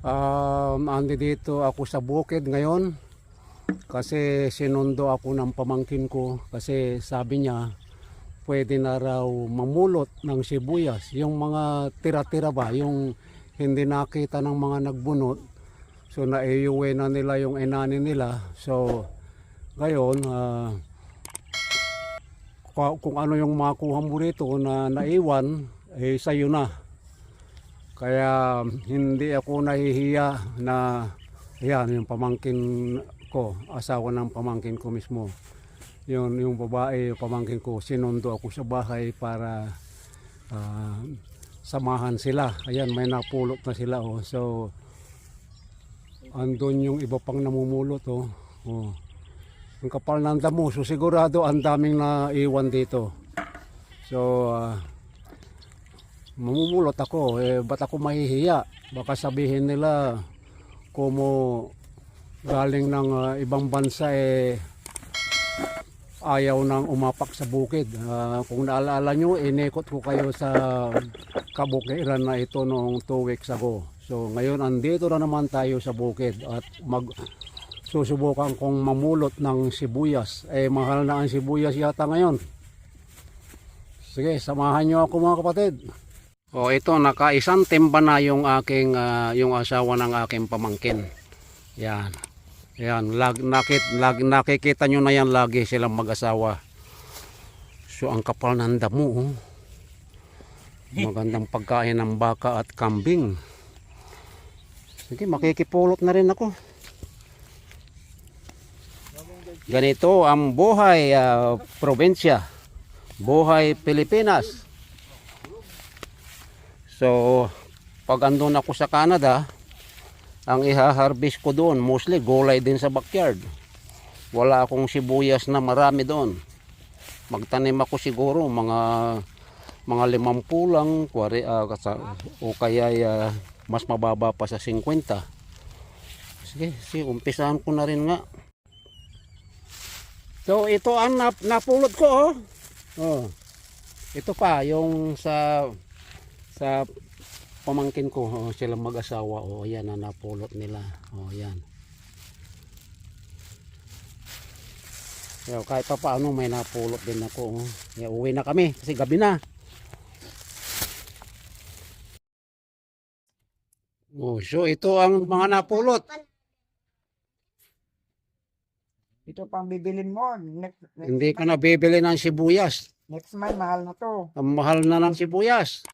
Um, andi dito ako sa bukid ngayon kasi sinundo ako ng pamangkin ko kasi sabi niya pwede na raw mamulot ng sibuyas. Yung mga tira-tira ba, yung hindi nakita ng mga nagbunot. So naiuwi na nila yung inani nila. So ngayon, kung, kung ano yung makuha mo rito na naiwan, eh sa'yo na. Kaya hindi ako nahihiya na yan yung pamangkin ko, asawa ng pamangkin ko mismo. Yun, yung babae, yung pamangkin ko, sinundo ako sa bahay para ah, samahan sila. Ayan, may napulot na sila. Oh. So, andun yung iba pang namumulot. Oh. Oh. Ang kapal ng damo. So, sigurado ang daming naiwan dito. So, ah, mamumulot ako, eh, ba't ako mahihiya? Baka sabihin nila, kumo galing ng ah, ibang bansa, eh, ayaw nang umapak sa bukid. Ah, kung naalala nyo, inikot ko kayo sa kabukiran na ito noong 2 weeks ago. So, ngayon, andito na naman tayo sa bukid at mag susubukan kong mamulot ng sibuyas. Eh, mahal na ang sibuyas yata ngayon. Sige, samahan nyo ako mga kapatid. O ito, nakaisang timba na yung aking, ah, yung asawa ng aking pamangkin. Yan. Yan, lag, nakit, lag, nakikita nyo na yan lagi silang mag-asawa. So, ang kapal ng damo. oh. Magandang pagkain ng baka at kambing. Sige, makikipulot na rin ako. Ganito ang buhay ah, probinsya. Buhay Pilipinas. So, pag andun ako sa Canada, ang iha-harvest ko doon, mostly gulay din sa backyard. Wala akong sibuyas na marami doon. Magtanim ako siguro mga mga limampu lang, kwari, ah, kasa- o kaya ah, mas mababa pa sa 50. Sige, sige, umpisahan ko na rin nga. So, ito ang nap napulot ko, oh. oh. Ito pa, yung sa sa pamangkin ko, oh, sila mag-asawa, oh, yan ang napulot nila. Oh, yan. So, kahit pa paano may napulot din ako. Oh. Yeah, uwi na kami kasi gabi na. Oh, so ito ang mga napulot. Ito pang bibilin mo. Next, next, Hindi ka na bibili ng sibuyas. next month, mahal na to. Ang mahal na ng sibuyas.